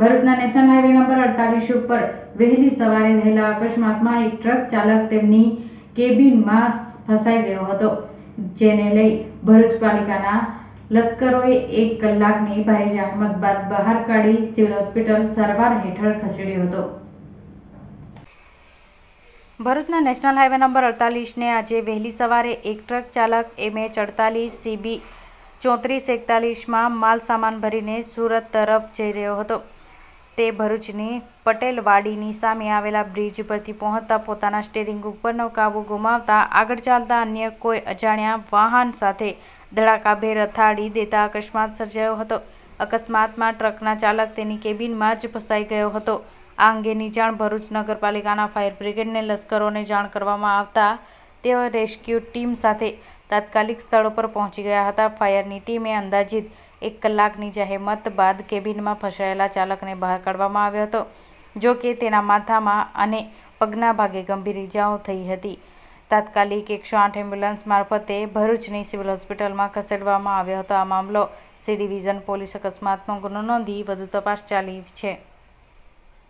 ભરૂચના national highway number અડતાલીસ ઉપર વહેલી સવારે થયેલા અકસ્માતમાં એક ટ્રક ચાલક તેમની કેબિનમાં ફસાઈ ગયો હતો, જેને લઈ ભરૂચ પાલિકાના લશ્કરોએ એક કલાકની ભારે જહેમત બાદ બહાર કાઢી સિવિલ હોસ્પિટલ સારવાર હેઠળ ખસેડ્યો હતો. ભરૂચના નેશનલ હાઈવે નંબર અડતાલીસને આજે વહેલી સવારે એક ટ્રક ચાલક એમએચ અડતાલીસ, સીબી ચોત્રીસ, એકતાલીસમાં માલ સામાન ભરીને સુરત તરફ જઈ રહ્યો હતો. તે ભરૂચની પટેલવાડીની સામે આવેલા બ્રિજ પરથી પહોંચતા પોતાના સ્ટેરિંગ ઉપરનો કાબુ ગુમાવતા આગળ ચાલતા અન્ય કોઈ અજાણ્યા વાહન સાથે ધડાકાભેર અથાડી દેતા અકસ્માત સર્જાયો હતો. અકસ્માતમાં ટ્રકના ચાલક તેની કેબિનમાં જ ફસાઈ ગયો હતો. આ અંગેની જાણ ભરૂચ નગરપાલિકાના ફાયર બ્રિગેડને લશ્કરોને જાણ કરવામાં આવતા તેઓ રેસ્ક્યુ ટીમ સાથે તાત્કાલિક સ્થળ પર પહોંચી ગયા હતા. ફાયરની ટીમે અંદાજિત એક કલાકની જહેમત બાદ કેબિનમાં ફસાયેલા ચાલકને બહાર કાઢવામાં આવ્યો હતો, જો કે તેના માથામાં અને પગના ભાગે ગંભીર ઇજાઓ થઈ હતી. તાત્કાલિક એકસો આઠ એમ્બ્યુલન્સ મારફતે ભરૂચની સિવિલ હોસ્પિટલમાં ખસેડવામાં આવ્યો હતો આ મામલો. સી ડિવિઝન પોલીસ અકસ્માતનો ગુનો નોંધી વધુ તપાસ ચાલી છે.